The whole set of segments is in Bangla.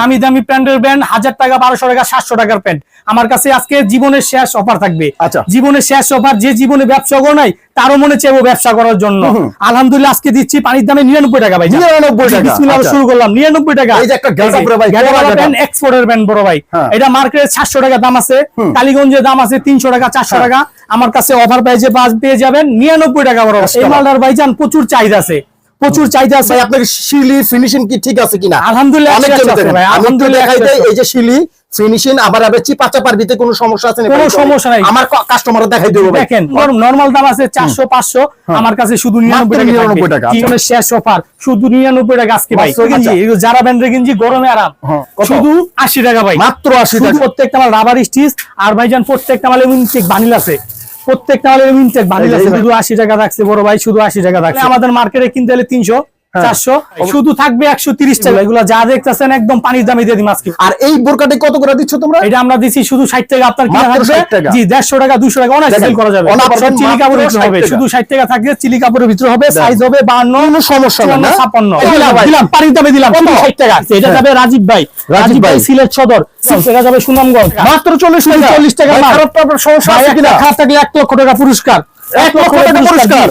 দামি দামি প্যান্টের ব্যান্ড হাজার টাকা বারোশো টাকা সাতশো টাকার প্যান্ট। আমার কাছে আজকে জীবনের শেষ অফার থাকবে। আচ্ছা। জীবনের শেষ অফার যে জীবনে ব্যবসা করে নাই তারও মনে চাইব ব্যবসা করার জন্য। আলহামদুলিল্লাহ আজকে দিচ্ছি পানির দামে নিরানব্বই টাকা ভাই 99 টাকা, আচ্ছা। শুরু করলাম। নিরানব্বই টাকা? এক্সপোর্টের ব্যান্ড বড় ভাই। হ্যাঁ। এটা মার্কেটে সাতশো টাকা দাম আছে। কালীগঞ্জের দাম আছে তিনশো টাকা চারশো হ্যাঁ। টাকা। আমার কাছে অফার প্রাইজে পেয়ে যাবেন। নিরানব্বই টাকা বড়। ভাই। এই মালদার ভাইজান প্রচুর চাহিদা আছে। প্রচুর চাহিদা আছে। আপনার শিলি ফিনিশিং কি ঠিক আছে কিনা? আলহামদুলিল্লাহ, অনেক। ভাই। এই যে শিলি ফিনিশিং আবার আবার চিপা চাপার ভিতরে কোনো সমস্যা আছে কোনো সমস্যা নাই। আমার কাস্টমার দেখাই দেবো দেখেন নর্মাল দাম আছে চারশো পাঁচশো। আমার কাছে শুধু নিরানব্বই টাকা 99 টাকা, আচ্ছা। শেষ অফার শুধু নিরানব্বই টাকা আজকে ভাই। গেঞ্জি, আচ্ছা। যারা ব্যান্ডের গেঞ্জি গরমে আরাম। হ্যাঁ, শুধু আশি টাকা ভাই। মাত্র 80 টাকা। প্রত্যেকটা মাল রাবার স্টিচ আর ভাইজান প্রত্যেকটা ইনটেক বানিল আছে। প্রত্যেকটা মালে ইনটেক বানিয়ে আছে শুধু আশি টাকা রাখছে বড় ভাই শুধু আশি টাকা রাখছে আমাদের মার্কেটে কিনতে হলে তিনশো হ্যাঁ। চারশো? শুধু থাকবে একশো তিরিশ টাকা এগুলো যা দেখতেছেন একদম পানির দামে দিয়ে দিম আজকে। আর এই বোরকাটি কত করে দিচ্ছ তোমরা? এটা আমরা দিছি শুধু ষাট টাকা আপনার কিনা থাকবে? জি দেড়শো টাকা দুশো টাকা অনেক সেল করা যাবে। চিলি মাত্র কাপড়ের ভিতরে হবে শুধু ষাট টাকা থাকবে চিলি কাপড়ের ভিতরে হবে সাইজ হবে বান্ন সমস্যা না, না? দিলাম পানির দামে দিলাম ষাট টাকা। এটা হ্যাঁ। যাবে রাজীব ভাই। রাজীব ভাই। সিলেট সদর। এটা যাবে সুনামগঞ্জ। মাত্র চল্লিশ টাকা চল্লিশ টাকা সমস্যা খারাপ থাকলে এক লক্ষ টাকা পুরস্কার। এক লক্ষ টাকা পুরস্কার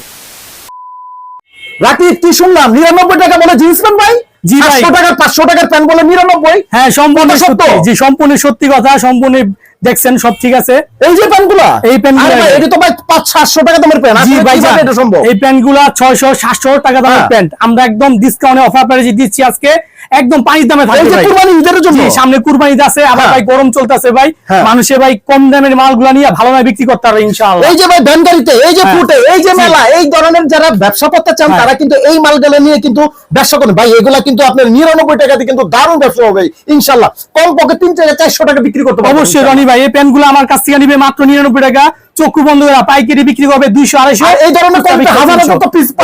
রাকিব কি শুনলাম? নিরানব্বই টাকা বলে জিন্স প্যান্ট ভাই? জি ভাই। পাঁচশো টাকার পাঁচশো টাকার প্যান্ট বলে নিরানব্বই? হ্যাঁ সম্পূর্ণ সত্য? জি সম্পূর্ণ সত্যি কথা সম্পূর্ণ দেখছেন সব ঠিক আছে। এই যে প্যান্টগুলা এই প্যান্টগুলা- এটা তো ভাই পাঁচ সাতশো টাকা দামের প্যান্ট জি ভাই এটা সম্ভব? এই প্যান্টগুলা ছয়শো সাতশো টাকা দামের। প্যান্ট আমরা একদম ডিসকাউন্টে অফার প্রাইসে দিচ্ছি আজকে। একদম পানির দামে এই থাকবে যে কুরবানি ঈদের জন্য? সামনে কুরবানি আছে আবার হ্যাঁ। ভাই গরম চলতেছে ভাই। হ্যাঁ। মানুষে ভাই কম দামের মালগুলা নিয়ে ভালো না বিক্রি করতে পারবে ইনশাআল্লাহ। এই যে ভাই ভ্যান এই যে হ্যাঁ। ফুটে এই যে মেলা এই ধরনের যারা ব্যবসা করতে চান। তারা কিন্তু এই মালগুলো নিয়ে কিন্তু ব্যবসা করেন। ভাই এগুলা কিন্তু আপনার নিরানব্বই টাকাতে কিন্তু দারুণ ব্যবসা হবে ইনশাল্লাহ কম পক্ষে তিন টাকা চারশো টাকা বিক্রি করতে পারবেন অবশ্যই রনি ভাই এই প্যান্টগুলো আমার কাছ থেকে নিবে মাত্র নিরানব্বই টাকা। চক্ষু বন্ধ করে পাইকারি বিক্রি করবে দুইশো আড়াইশো। এই ধরনের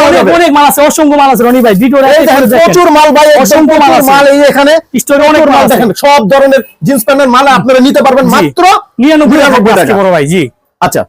অনেক- মাল আছে অসংখ্য মাল আছে রনি ভাই প্রচুর মাল ভাই অসংখ্য মাল মাল এই এখানে। অনেক মাল দেখেন সব ধরনের জিন্স প্যান্টের মাল আপনারা নিতে পারবেন মাত্র নিরানব্বই টাকা। বড় ভাই জি। আচ্ছা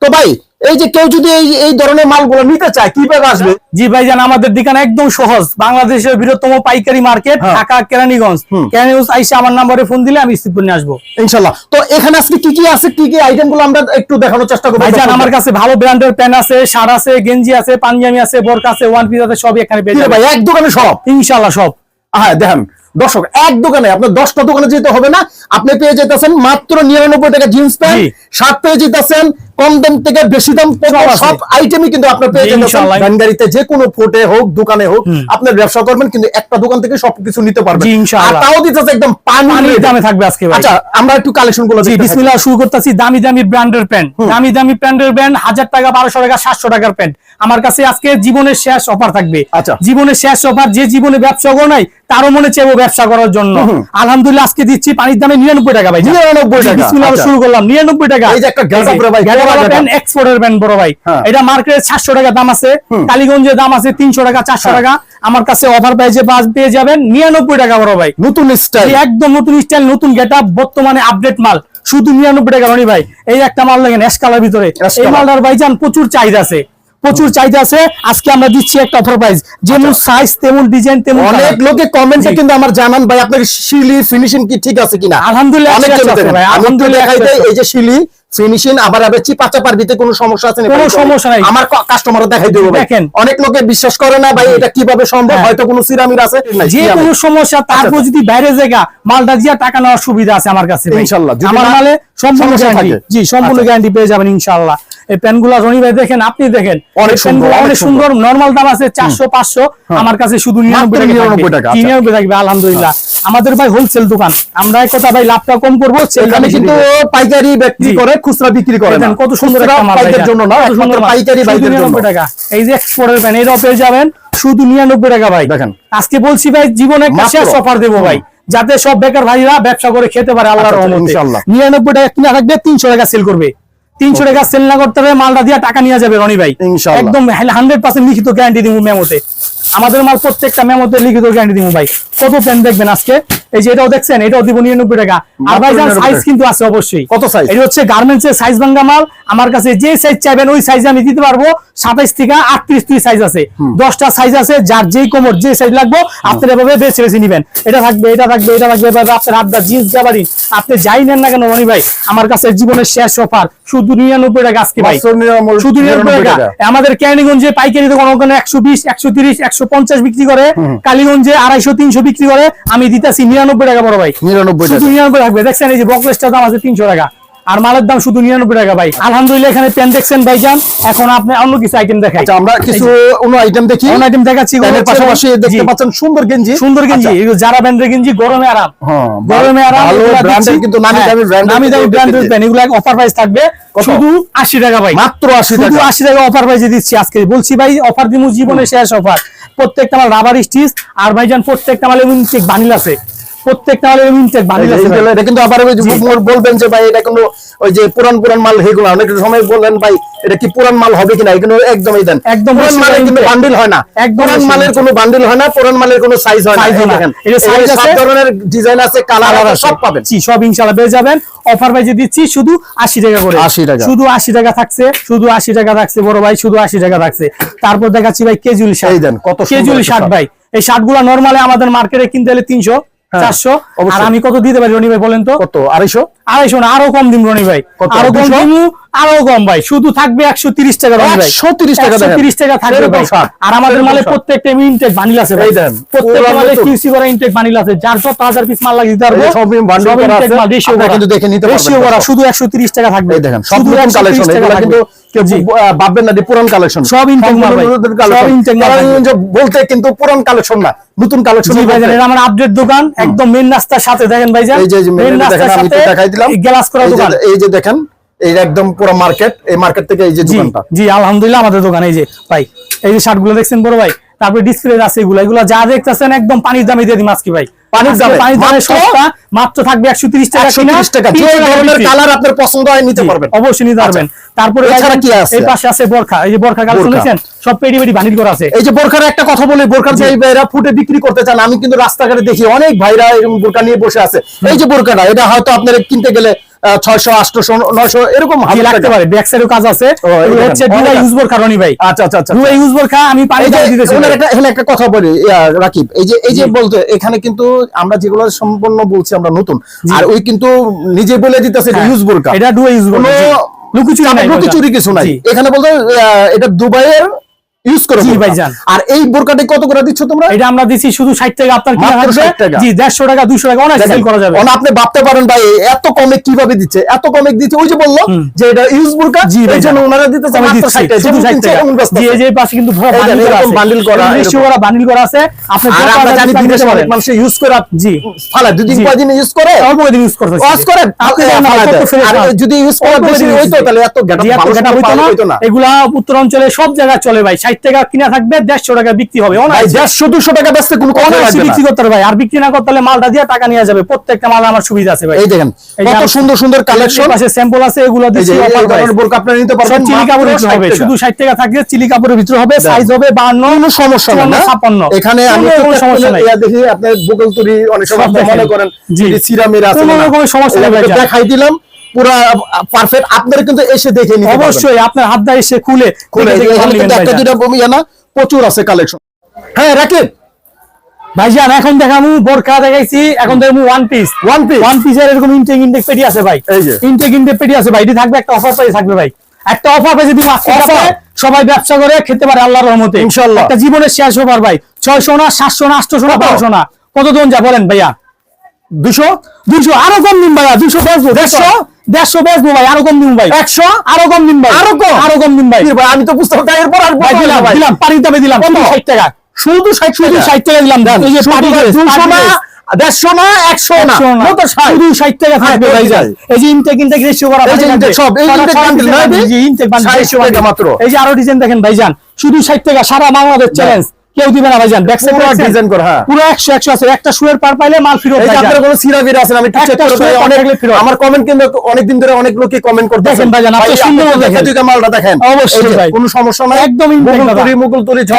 তো ভাই এই যে কেউ যদি এই এই ধরনের মালগুলো নিতে চায় কীভাবে আসবে? জি ভাইজান আমাদের দোকান একদম সহজ। বাংলাদেশের বৃহত্তম পাইকারি মার্কেট হ্যাঁ। ঢাকা কেরানীগঞ্জ। কেরানীগঞ্জ আইসে আমার নাম্বারে ফোন দিলে আমি রিসিভ করে নিয়ে আসব। ইনশাল্লাহ। তো এখানে আজকে কি কি আছে কি কি আইটেমগুলো আমরা একটু দেখানোর চেষ্টা করব? ভাইজান আমার কাছে ভালো ব্র্যান্ডের প্যান্ট আছে শার্ট আছে গেঞ্জি আছে পাঞ্জাবি আছে বোরকা আছে ওয়ান পিস আছে সবই এখানে পেয়ে ভাই এক দোকানে সব? ইনশাআল্লাহ সব। হ্যাঁ দেখেন দর্শক এক দোকানে আপনার দশটা দোকানে যেতে হবে না। আপনি পেয়ে যেতেছেন মাত্র নিরানব্বই টাকা জিন্স প্যান্ট। শার্ট পেয়ে যেতেছেন কম দাম থেকে বেশি দাম সব আইটেমই কিন্তু আপনার পেয়ে যাবেন। ভ্যানগাড়িতে যে কোনো ফোটে হোক দোকানে হোক আপনার ব্যবসা করবেন কিন্তু একটা দোকান থেকে সবকিছু নিতে পারবেন। তাও দিতেছে একদম পানি পানির দামে থাকবে আজকে আচ্ছা আমরা একটু কালেকশনগুলো বিসমিল্লাহ শুরু করতেছি দামি দামি ব্র্যান্ডের প্যান্ট দামি দামি ব্র্যান্ডের প্যান্ট হাজার টাকা বারোশো টাকা সাতশো টাকার প্যান্ট আমার কাছে আজকে জীবনের শেষ অফার থাকবে। আচ্ছা। জীবনের শেষ অফার যে জীবনে ব্যবসা করো নাই তারও মনে চাইব ব্যবসা করার জন্য। আলহামদুলিল্লাহ আজকে দিচ্ছি পানির দামে নিরানব্বই টাকা ভাই। 99 টাকা, আচ্ছা। শুরু করলাম। নিরানব্বই টাকা? এক্সপোর্টের প্যান্ট বড় ভাই। হ্যাঁ। এটা মার্কেটে সাতশো টাকা দাম আছে। কালীগঞ্জের দাম আছে তিনশো টাকা চারশো হ্যাঁ। টাকা। আমার কাছে অফার প্রাইসে বাস পেয়ে যাবেন নিরানব্বই টাকা বড় ভাই। নতুন স্টাইল একদম নতুন স্টাইল নতুন গেট বর্তমানে আপডেট মাল। শুধু নিরানব্বই টাকা রনি ভাই। এই একটা মাল দেখেন এসকালার ভিতরে। এই। মালটার ভাইজান প্রচুর চাহিদা আছে। প্রচুর চাহিদা আছে। আজকে আমরা দিচ্ছি একটা অফার প্রাইস যেমন সাইজ তেমন ডিজাইন তেমন অনেক লোকে কমেন্টে কিন্তু আমার জানান ভাই আপনার শিলি ফিনিশিং কি ঠিক আছে কিনা? আলহামদুলিল্লাহ। এই যে শিলি ফিনিশিং আবার আবার চিপা চাপার ভিতরে কোনো সমস্যা আছে কোনো সমস্যা নাই। আমার কাস্টমার দেখাই দেবো দেখেন। অনেক লোকে বিশ্বাস করে না ভাই এটা কীভাবে সম্ভব? হ্যাঁ। হয়তো কোনো সিরামির আছে? যে কোনো সমস্যা তারপর আচ্ছা। যদি বাইরে জায়গা মালটা দিয়া টাকা নেওয়ার সুবিধা আছে আমার কাছে ভাই। ইনশাল্লাহ, যদি আমার মালে সম্পূর্ণ গ্যারান্টি জি সম্পূর্ণ আচ্ছা। গ্যারান্টি পেয়ে যাবেন ইনশাআল্লাহ এই প্যানগুলা রনি ভাই দেখেন আপনি দেখেন। অনেক সুন্দর, অনেক সুন্দর নরমাল দাম আছে চারশো পাঁচশো। আমার কাছে শুধু নিরানব্বই টাকা 99 টাকা, আচ্ছা। নিরানব্বই থাকবে আলহামদুলিল্লাহ। আমাদের ভাই হোলসেল দোকান। আমরা এক কথা ভাই লাভটা কম করব এখানে কিন্তু পাইকারি বিক্রি করে খুচরা বিক্রি করে না। কত সুন্দর খুচরা একটা মাল পাইকারির জন্য না সুন্দর একমাত্র পাইকারি বাইকের জন্য। টাকা। এই যে এক্সপোর্টের প্যান এটাও পেয়ে যাবেন শুধু নিরানব্বই টাকা ভাই। দেখেন। আজকে বলছি ভাই জীবনে একটা। শেষ অফার দেবো ভাই। যাতে সব বেকার ভাইরা ব্যবসা করে খেতে পারে আল্লাহর আচ্ছা, রহমতে। ইনশাআল্লাহ। নিরানব্বই টাকা কিনা থাকবে তিনশো টাকা সেল করবে। তিনশো টাকা সেল না করতে হবে মালটা দিয়ে টাকা নিয়ে যাবে রনি ভাই। একদম হান্ড্রেড পার্সেন্ট লিখিত গ্যারান্টি দিব মেমোতে। আমাদের মাল প্রত্যেকটা মেমোতে লিখিত গ্যারান্টি দিব ভাই। কত পেন দেখবেন আজকে? এই যে এটাও দেখছেন এটাও দিব নিরানব্বই টাকা। আর ভাই 99 সাইজ কিন্তু আছে অবশ্যই। কত size? এটা হচ্ছে গার্মেন্টস এর সাইজ ভাঙ্গা মাল। আমার কাছে যে সাইজ চাইবেন ওই সাইজ আমি দিতে পারব। সাতাইশ থেকে আটত্রিশ তুই সাইজ আছে। দশটা সাইজ আছে যার যেই কোমর যে সাইজ লাগবে আপনি এভাবে বেছে বেছে নিবেন। এটা থাকবে এটা থাকবে এটা থাকবে এভাবে আপনার আড্ডা জিন্স গাবারি আপনি যাই নেন না কেন মনি ভাই আমার কাছে জীবনের শেষ অফার শুধু নিরানব্বই টাকা আজকে ভাই। শুধু নিরানব্বই টাকা। আমাদের ক্যানিগঞ্জে পাইকারি দোকান ওখানে একশো বিশ একশো তিরিশ একশো পঞ্চাশ বিক্রি করে কালীগঞ্জে আড়াইশো তিনশো বিক্রি করে আমি দিতেছি নিরানব্বই টাকা বড় ভাই। নিরানব্বই শুধু নিরানব্বই রাখবে। দেখছেন এই যে বকলেসটার দাম আছে তিনশো টাকা। আর মালের দাম শুধু নিরানব্বই টাকা ভাই। আলহামদুলিল্লাহ এখানে পেন দেখছেন ভাইজান এখন আপনি অন্য কিছু আইটেম দেখাই। আচ্ছা আমরা কিছু অন্য আইটেম দেখি। অন্য আইটেম দেখাচ্ছি পাশাপাশি দেখতে পাচ্ছেন সুন্দর গেঞ্জি। সুন্দর গেঞ্জি আচ্ছা, এগুলো যারা ব্র্যান্ডের গেঞ্জি গরমে আরাম। হ্যাঁ, গরমে আরাম ব্র্যান্ডের কিন্তু নামি দামি ব্র্যান্ডের নামি দামি ব্র্যান্ডের। পেন। এগুলো অফার প্রাইস থাকবে। শুধু আশি টাকা ভাই। মাত্র আশি শুধু টাকা। আশি টাকা অফার প্রাইসে দিচ্ছি আজকে। বলছি ভাই অফার দিব জীবনে শেষ অফার প্রত্যেকটা মাল রাবার স্টিচ আর ভাইজান প্রত্যেকটা মালে ইউনিক বানিল আছে। প্রত্যেকটা মালে ইনটেক বানিল আছে এটা কিন্তু আবার ওই বলবেন যে ভাই এটা কোনো ওই যে পুরান পুরান মাল হেগুলো অনেক সময় বললেন ভাই এটা কি পুরান মাল হবে কিনা? এগুলো একদমই দেন। একদম পুরান মালের কিন্তু বান্ডিল হয় না। পুরান মালের কোনো বান্ডিল হয় না পুরান মালের কোনো সাইজ হয় না। Size এই হয় না। দেখেন এটা এই size যে সব আছে। ধরনের ডিজাইন আছে কালার কালার আছে সব পাবেন। জি সব ইনশাআল্লাহ পেয়ে যাবেন। অফার প্রাইসে দিচ্ছি শুধু 80 টাকা করে। 80 টাকা। শুধু 80 টাকা থাকছে শুধু 80 টাকা থাকছে বড় ভাই শুধু 80 টাকা থাকছে। তারপর দেখাচ্ছি ভাই কেজুয়াল শার্ট দেন, কত শার্ট শার্ট। ভাই। এই শার্টগুলো নরমালি আমাদের মার্কেটে কিনতে হলে 300 হ্যাঁ, 400 আর আমি কত দিতে পারি রনি ভাই বলেন তো? কত? আড়াইশো? আড়াইশো না আরও কম দিন রনি ভাই। আরও কম 200? আরও কম ভাই। শুধু থাকবে একশো তিরিশ টাকা রনি ভাই। 130 টাকা দেখেন। 130 টাকা থাকবে ভাই। আর আমাদের মালে প্রত্যেকটা ইনটেক বানিল আছে ভাই। প্রত্যেকটা মালে কিউসি করা ইনটেক আছে। হাজার পিস মাল লাগে দিতে পারব সব করা দর্শক। শুধু 130 টাকা থাকবে। দেখেন শুধু 130 কালেকশন টাকা। কিন্তু ভাববেন না যে পুরান কালেকশন। সব intake সব intake বলতে কিন্তু পুরান কালেকশন না নতুন কালেকশন ভাইজান এটা আমার আপডেট দোকান একদম মেন রাস্তার সাথে দেখেন ভাইজান এই যে যে মেন রাস্তার দেখেন, সাথে দেখাই দিলাম। গ্লাস করা এই যে- দোকান। এই যে দেখেন এই একদম পুরো মার্কেট এই মার্কেট থেকে এই যে দোকানটা। জি আলহামদুলিল্লাহ আমাদের দোকান এই যে ভাই। এই যে শার্টগুলো দেখছেন বড় ভাই তারপরে ডিসপ্লে আছে এগুলো। এগুলো যা দেখতেছেন একদম পানির দামে দিয়ে দিই আজকে ভাই? পানির দামে? পানির দামে সস্তা মাত্র থাকবে একশো তিরিশ টাকা কিনা, 130 টাকা যে ধরনের কালার আপনার পছন্দ হয় নিতে পারবেন। অবশ্যই নিতে পারবেন। তারপরে এছাড়া কি আছে? এই পাশে আছে বরখা। এই যে বরখা। বোরখা। সব পেডি পেডি বানির করা আছে। এই যে বোরখার একটা কথা বলি বোরখার যে ভাইরা ফুটে বিক্রি করতে চান আমি কিন্তু রাস্তাঘাটে দেখি অনেক ভাইরা এরকম বোরকা নিয়ে বসে আছে। এই যে বোরখাটা এটা হয়তো আপনার কিনতে গেলে ছয়শো আটশো নয়শো এরকম লাগতে পারে। ব্যাক সাইডেও কাজ আছে। ও, এই এগুলো দেখেন, হচ্ছে অনেক ইউজ বোরখা রনি ভাই। আচ্ছা আচ্ছা আচ্ছা দুবাই ইউজ বোরখা আমি পানি এই দিতেছি একটা এখানে একটা কথা বলি রাকিব। এই যে এই যে। বলতে এখানে কিন্তু আমরা যেগুলো সম্পূর্ণ বলছি আমরা নতুন। আর ওই কিন্তু নিজে বলে দিতেছে হ্যাঁ, ইউজ বোরকা এটা দুবাই ইউজ বোরখা লুকুচুরি নাই লুকি চুরি কিছু নাই। এখানে বলতে আহ, এটা দুবাইয়ের ইউজ করে জি। ভাইজান। আর এই বোরকাটি কত করে দিচ্ছ তোমরা এটা আমরা দিছি শুধু 60 টাকা আপনার কিনা মাত্র থাকবে 60 টাকা। জি 150 টাকা 200 টাকা অনেক সেল করা যাবে অন আপনি ভাবতে পারেন ভাই এত কমে কীভাবে দিচ্ছে এত কমে দিচ্ছে ওই যে বলল যে এটা ইউজ বোরকা জি ভাইজান। ওনারা মাত্র দিচ্ছি, 60 টাকা শুধু 60 টাকা। জি, এই যে পাশে কিন্তু পুরো বান্ডিল করা আছে। বান্ডিল করা, বান্ডিল করা আছে আপনি আমরা জানি অনেক। মানুষ ইউজ করে জি ফালা দুদিন জি। কয়দিন ইউজ করে অল্প দিন ইউজ করে আপনি যদি ইউজ করে বেশি হইতো তাহলে এত গেটা হইতো না। হইতো না এগুলা উত্তর অঞ্চলে সব জায়গায় চলে ভাই ষাট টাকা কিনা থাকবে দেড়শো টাকা বিক্রি হবে। দেড়শো দুশো টাকা বেচতে কোনো কথা অনায়াসে লাগবে না। বিক্রি করতে হবে ভাই। আর বিক্রি না করতে মালটা দিয়ে টাকা নিয়ে যাবে। প্রত্যেকটা মাল আমার সুবিধা আছে ভাই। এই দেখেন কত সুন্দর সুন্দর কালেকশন পাশে স্যাম্পল আছে এগুলো দিচ্ছি এই offer price। ধরনের বোরকা আপনারা নিতে পারবেন চিলি কাপড়ের ভিতরে হবে। শুধু টাকা থাকবে চিলি কাপড়ের ভিতরে হবে সাইজ হবে কোনো সমস্যা না? ছাপ্পান্ন। এখানে আমি কোনো সমস্যা নাই। দেখি বুকল তুরি অনেক সময়। মনে করেন জি। যে সিরামের আছে কোনো সমস্যা নেই এগুলো ভাইজান। দেখাই দিলাম পুরো পারফেক্ট আপনারা কিন্তু এসে দেখে নিতে অবশ্যই আপনার হাত এসে খুলে খুলে একটা। দুইটা বমি না প্রচুর আছে কালেকশন হ্যাঁ রাকিব ভাইজান এখন দেখামু বোরকা দেখাইছি এখন দেখামু one piece one piece one পিসের এরকম ইনটেক ইনটেক পেটি আছে ভাই। এই যে। ইনটেক ইনটেক পেটি আছে ভাই। এটি থাকবে একটা অফার প্রাইস থাকবে ভাই। একটা অফার প্রাইস মাছ Offer? সবাই ব্যবসা করে খেতে পারে আল্লাহর রহমতে। ইনশাআল্লাহ। একটা জীবনের শেষ হবার ভাই। ছয়শো না সাতশো না আটশো না কত? বারোশো না। কত জন যা বলেন ভাইয়া? দুশো? দুশো আরও কম দিন ভাইয়া দুশো বেচবো দেড়শো? দেড়শো বেচবো ভাই আরও কম দিন ভাই। একশো? আরও কম দিন ভাই। আরও কম? আরও কম দিন ভাই। আমি তো বুঝতে পারছি এরপর আর ভাই বলতে হবে? দিলাম। দিলাম। পানির দামে দিলাম ষাট টাকা। শুধু ষাট শুধু ষাট টাকা দিলাম। দেন এই যে শুধু পার্টি ভাই ড্রেস, দুশো না দেড়শো না একশো না। কত শুধু ষাট টাকা থাকবে ভাই ভাই। এই যে ইনটেক ইনটেক রেশিও করা এই যে থাকে সব, এই সারা intake ছয় bundle piece না এর ভাই? জি, intake bundle, 60 ratio টাকা bundle। মাত্র। এই যে আরও ডিজাইন দেখেন ভাইজান শুধু ষাট টাকা সারা বাংলাদেশ চ্যালেঞ্জ কেউ দিবে না ভাইজান। ব্যাক সাইড ডিজাইন করে হ্যাঁ। পুরো একশো একশো আছে। একটা শুয়ের পার পাইলে মাল ফিরত এই যে ভাইজান। আপনার কোনো সিরা বিরা আছেন আমি করে ভাই, অনেক আমার কমেন্ট কিন্তু অনেকদিন ধরে অনেক লোকে কমেন্ট করতে দেখেন ভাইজান, আপনি সুন্দর দেখেন। মালটা দেখেন। অবশ্যই ভাই। কোনো সমস্যা নাই। একদম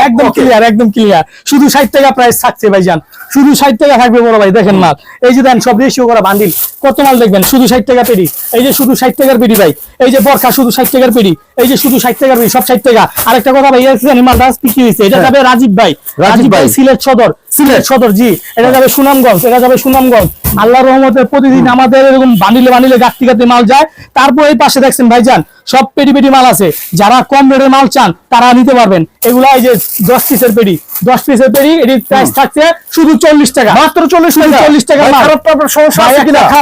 একদম ক্লিয়ার একদম ক্লিয়ার শুধু ষাট টাকা প্রাইস থাকছে ভাইজান। শুধু ষাট টাকা থাকবে বড় ভাই দেখেন মাল। এই যে দেন সব রেশিও করা বান্ডিল। কত মাল দেখবেন? শুধু ষাট টাকা পেডি। এই যে শুধু ষাট টাকার পেডি ভাই। এই যে বরখা শুধু ষাট টাকার পেডি। এই যে শুধু ষাট টাকার পেডি সব ষাট টাকা। আরেকটা কথা ভাই জানি মালটা বিক্রি হয়েছে? এটা যাবে রাজীব ভাই। রাজীব ভাই ভাই। সিলেট সদর। সিলেট সদর জি। এটা যাবে সুনামগঞ্জ। এটা যাবে সুনামগঞ্জ। আল্লাহ রহমতে প্রতিদিন আমাদের এরকম বান্ডিলে বান্ডিলে গাঁথতে গাঁথতে মাল যায়। তারপর এই পাশে দেখছেন ভাইজান সব পেডি পেডি মাল আছে। যারা কম রেটের মাল চান তারা নিতে পারবেন। এগুলা এই যে দশ পিসের পেডি দশ পিসের পেডি এটির প্রাইস থাকছে শুধু চল্লিশ টাকা। মাত্র চল্লিশ টাকা? চল্লিশ টাকা খারাপ সমস্যা ভাই,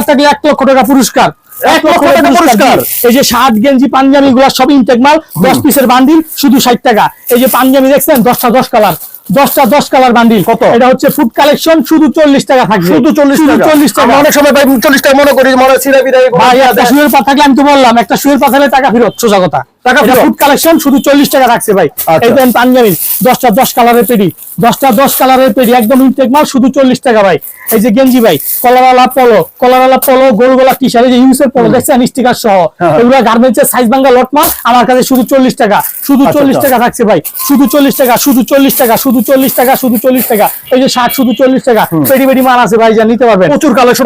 থাকলে এক লক্ষ টাকা পুরস্কার। এক লক্ষ টাকা পুরস্কার। এই যে শার্ট গেঞ্জি পাঞ্জাবি গুলা সব ইনটেক মাল দশ পিসের বান্ডিল শুধু ষাট টাকা। এই যে পাঞ্জাবি দেখছেন দশটা দশ কালার দশটা দশ কালার বান্ডিল কত? এটা হচ্ছে ফুড কালেকশন শুধু চল্লিশ টাকা থাকবে। শুধু চল্লিশ টাকা। চল্লিশ টাকা। অনেক সময় ভাই চল্লিশ টাকা মনে করি মনে সিরা এগুলো ভাই একটা। শুয়ের পা থাকলে আমি তো বললাম একটা শুয়ের পা থাকলে টাকা ফেরত। সোজা কথা। টাকা ফেরত? ফুড কালেকশন শুধু চল্লিশ টাকা রাখছে ভাই। আচ্ছা। এই দেন পাঞ্জাবি দশটা দশ কালারের পেডি দশটা দশ কালারের পেডি একদম ইনটেক মাল শুধু চল্লিশ টাকা ভাই। এই যে গেঞ্জি ভাই কলারওয়ালা পলো কলারওয়ালা পলো গোল টি শার্ট এই যে ইউসের পলো দেখছেন? স্টিকার সহ। হ্যাঁ। এগুলো গার্মেন্টসের সাইজ ভাঙ্গা লট মাল আমার কাছে শুধু চল্লিশ টাকা। শুধু আচ্ছা, চল্লিশ আচ্ছা। টাকা থাকছে ভাই। শুধু চল্লিশ টাকা শুধু চল্লিশ টাকা শুধু চল্লিশ টাকা শুধু চল্লিশ টাকা। এই যে শার্ট শুধু চল্লিশ টাকা। পেডি পেডি মাল আছে ভাই যা নিতে পারবেন। প্রচুর কালেকশন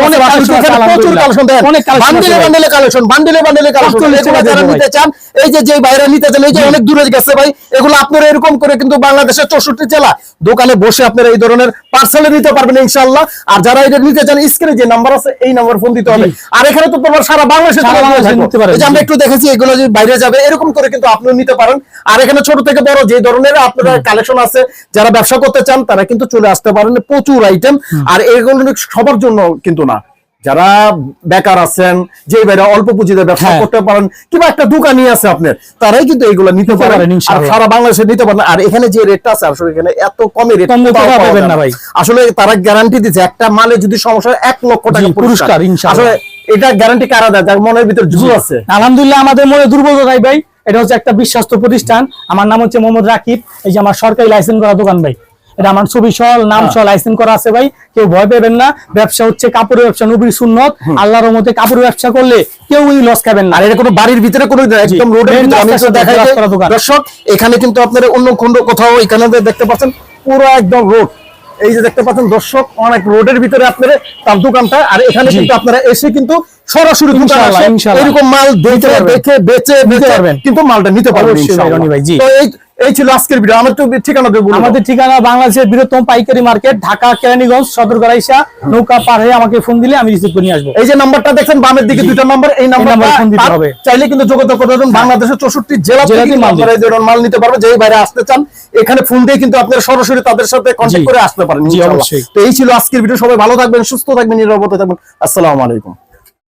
প্রচুর। কালেকশন অনেক বান্ডিলে। বান্ডিলে কালেকশন বান্ডিলে বান্ডিলে কালেকশন যারা দেবো নিতে চান এই যে যে বাইরে নিতে চান এই যে অনেক দূরে গেছে ভাই এগুলো আপনারা এরকম করে কিন্তু বাংলাদেশের চৌষট্টি জেলা দোকানে বসে আপনারা এই ধরনের পার্সেলে নিতে পারবেন ইনশাআল্লাহ। আর যারা এটা নিতে চান স্ক্রিনে যে নাম্বার আছে এই নাম্বার ফোন দিতে হবে। আর এখানে তো তোমার সারা বাংলাদেশে আমরা একটু দেখেছি এগুলো যে বাইরে যাবে এরকম করে কিন্তু আপনিও নিতে পারেন। আর এখানে ছোট থেকে বড় যে ধরনের আপনারা কালেকশন আছে যারা ব্যবসা করতে চান তারা কিন্তু চলে আসতে পারেন প্রচুর আইটেম আর এগুলো সবার জন্য কিন্তু না। যারা বেকার আছেন যে বাইরে অল্প পুঁজিতে ব্যবসা হ্যাঁ। করতে পারেন কিংবা একটা দোকানই আছে আপনার তারাই কিন্তু এগুলো নিতে পারেন আর সারা বাংলাদেশে নিতে পারেন আর এখানে যে রেটটা আছে আসলে এখানে এত কমে রেট পাবেন না ভাই। আসলে তারা গ্যারান্টি দিচ্ছে একটা মালে যদি সমস্যা হয়, এক লক্ষ টাকা পুরস্কার, ইনশাআল্লাহ। আসলে এটা গ্যারান্টি কারা দেয়? যার মনের ভিতর জু। আছে। আলহামদুলিল্লাহ আমাদের মনে দুর্বলতা নাই ভাই। এটা হচ্ছে একটা বিশ্বাস্ত প্রতিষ্ঠান। আমার নাম হচ্ছে মোহাম্মদ রাকিব। এই যে আমার সরকারি লাইসেন্স করা দোকান ভাই। এটা আমার ছবি সহ নাম হ্যাঁ। সহ লাইসেন্স করা আছে ভাই। কেউ ভয় পাবেন না। ব্যবসা হচ্ছে কাপড়ের ব্যবসা নবীর সুন্নত। আল্লাহর মতে কাপড়ের ব্যবসা করলে কেউ লস খাবেন না। আর এটা কোনো বাড়ির ভিতরে কোনো একদম রোডের ভিতরে আমি দেখাই। দর্শক এখানে কিন্তু আপনারা অন্য খন্ড কোথাও এখানে দেখতে পাচ্ছেন পুরো একদম রোড এই যে দেখতে পাচ্ছেন দর্শক অনেক রোডের ভিতরে আপনারা তার দোকানটা আর এখানে কিন্তু আপনারা এসে কিন্তু সরাসরি। এরকম মাল দেখে দেখে বেচে নিতে পারবেন। কিন্তু মালটা নিতে পারবেন। তো এই এই ছিল আজকের ভিডিও। আমার একটু ঠিকানা বলুন আমাদের ঠিকানা বাংলাদেশের বৃহত্তম পাইকারি মার্কেট ঢাকা কেরানীগঞ্জ সদর গড়াইশা নৌকা পার হয়ে আমাকে ফোন দিলে আমি রিসিভ করে নিয়ে আসব। এই যে নাম্বারটা দেখছেন বামের দিকে জি। দুইটা নাম্বার এই নাম্বারে ফোন দিতে হবে। চাইলে কিন্তু যোগাযোগ করতে পারবেন বাংলাদেশের চৌষট্টি জেলা থেকে মাল নিতে পারবে যেই বাইরে আসতে চান এখানে ফোন দিয়ে কিন্তু আপনারা সরাসরি তাদের সাথে কন্ট্যাক্ট করে আসতে পারেন। তো এই ছিল আজকের ভিডিও। সবাই ভালো থাকবেন সুস্থ থাকবেন নিরাপদে থাকবেন। আসসালামু আলাইকুম।